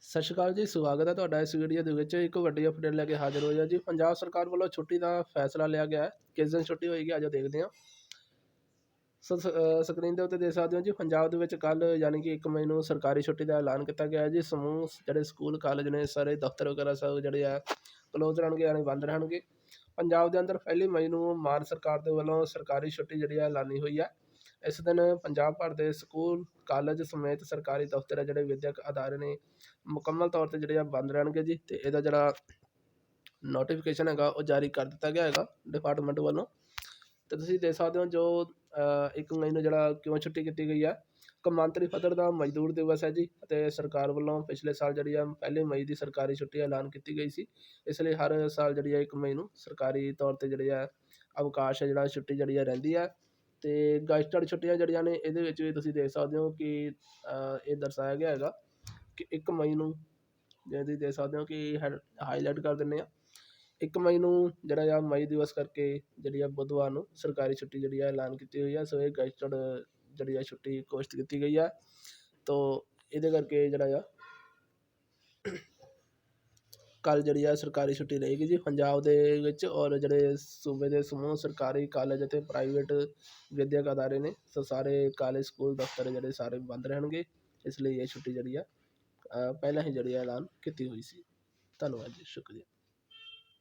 ਸਤਿ ਸ਼੍ਰੀ ਅਕਾਲ ਜੀ, ਸਵਾਗਤ ਹੈ ਤੁਹਾਡਾ ਇਸ ਵੀਡੀਓ ਦੇ ਵਿੱਚ। ਇੱਕ ਵੱਡੀ ਅਪਡੇਟ ਲੈ ਕੇ ਹਾਜ਼ਰ ਹੋਇਆ ਜੀ। ਪੰਜਾਬ ਸਰਕਾਰ ਵੱਲੋਂ ਛੁੱਟੀ ਦਾ ਫੈਸਲਾ ਲਿਆ ਗਿਆ ਹੈ। ਕਿਸ ਦਿਨ ਛੁੱਟੀ ਹੋਏਗੀ ਆਜੋ ਦੇਖਦੇ ਹਾਂ। ਸੋ, ਸ- ਸਕਰੀਨ ਦੇ ਉੱਤੇ ਦੇਖ ਸਕਦੇ ਹੋ ਜੀ, ਪੰਜਾਬ ਦੇ ਵਿੱਚ ਕੱਲ ਯਾਨੀ ਕਿ 1 ਮਈ ਨੂੰ ਸਰਕਾਰੀ ਛੁੱਟੀ ਦਾ ਐਲਾਨ ਕੀਤਾ ਗਿਆ ਹੈ ਜੀ। ਸਮੂਹ ਜਿਹੜੇ ਸਕੂਲ ਕਾਲਜ ਨੇ, ਸਾਰੇ ਦਫ਼ਤਰ ਵਗੈਰਾ ਸਭ ਜਿਹੜੇ ਆ ਕਲੋਜ਼ ਰਹਿਣਗੇ ਯਾਨੀ ਬੰਦ ਰਹਿਣਗੇ। ਪੰਜਾਬ ਦੇ ਅੰਦਰ ਪਹਿਲੀ ਮਈ ਨੂੰ ਮਾਨ ਸਰਕਾਰ ਦੇ ਵੱਲੋਂ ਸਰਕਾਰੀ ਛੁੱਟੀ ਜਿਹੜੀ ਹੈ ਐਲਾਨੀ ਹੋਈ ਹੈ। ਇਸ ਦਿਨ ਪੰਜਾਬ ਭਰ ਦੇ ਸਕੂਲ, ਕਾਲਜ ਸਮੇਤ ਸਰਕਾਰੀ ਦਫ਼ਤਰ ਆ ਜਿਹੜੇ ਵਿੱਦਿਅਕ ਅਦਾਰੇ ਨੇ, ਮੁਕੰਮਲ ਤੌਰ ਤੇ ਜਿਹੜੇ ਆ ਬੰਦ ਰਹਿਣਗੇ ਜੀ ਅਤੇ ਇਹਦਾ ਜਿਹੜਾ ਨੋਟੀਫਿਕੇਸ਼ਨ ਹੈਗਾ ਉਹ ਜਾਰੀ ਕਰ ਦਿੱਤਾ ਗਿਆ ਹੈਗਾ ਡਿਪਾਰਟਮੈਂਟ ਵੱਲੋਂ। ਅਤੇ ਤੁਸੀਂ ਦੇਖ ਸਕਦੇ ਹੋ ਜੋ ਇੱਕ ਮਈ ਨੂੰ ਜਿਹੜਾ ਕਿਉਂ ਛੁੱਟੀ ਕੀਤੀ ਗਈ ਹੈ ਕੌਮਾਂਤਰੀ ਪੱਧਰ ਦਾ ਮਜ਼ਦੂਰ ਦਿਵਸ ਹੈ ਜੀ ਅਤੇ ਸਰਕਾਰ ਵੱਲੋਂ ਪਿਛਲੇ ਸਾਲ ਜਿਹੜੀ ਆ ਪਹਿਲੀ ਮਈ ਦੀ ਸਰਕਾਰੀ ਛੁੱਟੀ ਐਲਾਨ ਕੀਤੀ ਗਈ ਸੀ। ਇਸ ਲਈ ਹਰ ਸਾਲ ਜਿਹੜੀ ਆ ਇੱਕ ਮਈ ਨੂੰ ਸਰਕਾਰੀ ਤੌਰ ਤੇ ਜਿਹੜੇ ਆ ਅਵਕਾਸ਼ ਹੈ ਜਿਹੜਾ ਛੁੱਟੀ ਜਿਹੜੀ ਆ ਰਹਿੰਦੀ ਹੈ ਅਤੇ ਗਜ਼ਟਡ ਛੁੱਟੀਆਂ ਜਿਹੜੀਆਂ ਨੇ, ਇਹਦੇ ਵਿੱਚ ਵੀ ਤੁਸੀਂ ਦੇਖ ਸਕਦੇ ਹੋ ਕਿ ਇਹ ਦਰਸਾਇਆ ਗਿਆ ਹੈਗਾ ਕਿ ਇੱਕ ਮਈ ਨੂੰ ਜਿਵੇਂ ਤੁਸੀਂ ਦੇਖ ਸਕਦੇ ਹੋ ਕਿ ਹਾਈਲਾਈਟ ਕਰ ਦਿੰਦੇ ਹਾਂ। ਇੱਕ ਮਈ ਨੂੰ ਜਿਹੜਾ ਆ ਮਈ ਦਿਵਸ ਕਰਕੇ ਜਿਹੜੀ ਆ ਬੁੱਧਵਾਰ ਨੂੰ ਸਰਕਾਰੀ ਛੁੱਟੀ ਜਿਹੜੀ ਆ ਐਲਾਨ ਕੀਤੀ ਹੋਈ ਆ। ਸੋ ਇਹ ਗਜ਼ਟਡ ਜਿਹੜੀ ਆ ਛੁੱਟੀ ਘੋਸ਼ਿਤ ਕੀਤੀ ਗਈ ਆ। ਤੋ ਇਹਦੇ ਕਰਕੇ ਜਿਹੜਾ ਆ ਕੱਲ੍ਹ ਜਿਹੜੀ ਆ ਸਰਕਾਰੀ ਛੁੱਟੀ ਰਹੇਗੀ ਜੀ ਪੰਜਾਬ ਦੇ ਵਿੱਚ ਔਰ ਜਿਹੜੇ ਸੂਬੇ ਦੇ ਸਮੂਹ ਸਰਕਾਰੀ ਕਾਲਜ ਅਤੇ ਪ੍ਰਾਈਵੇਟ ਵਿੱਦਿਅਕ ਅਦਾਰੇ ਨੇ, ਸੋ ਸਾਰੇ ਕਾਲਜ ਸਕੂਲ ਦਫ਼ਤਰ ਜਿਹੜੇ ਸਾਰੇ ਬੰਦ ਰਹਿਣਗੇ, ਇਸ ਲਈ ਇਹ ਛੁੱਟੀ ਜਿਹੜੀ ਆ ਪਹਿਲਾਂ ਹੀ ਜਿਹੜੀ ਆ ਐਲਾਨ ਕੀਤੀ ਹੋਈ ਸੀ। ਧੰਨਵਾਦ ਜੀ, ਸ਼ੁਕਰੀਆ।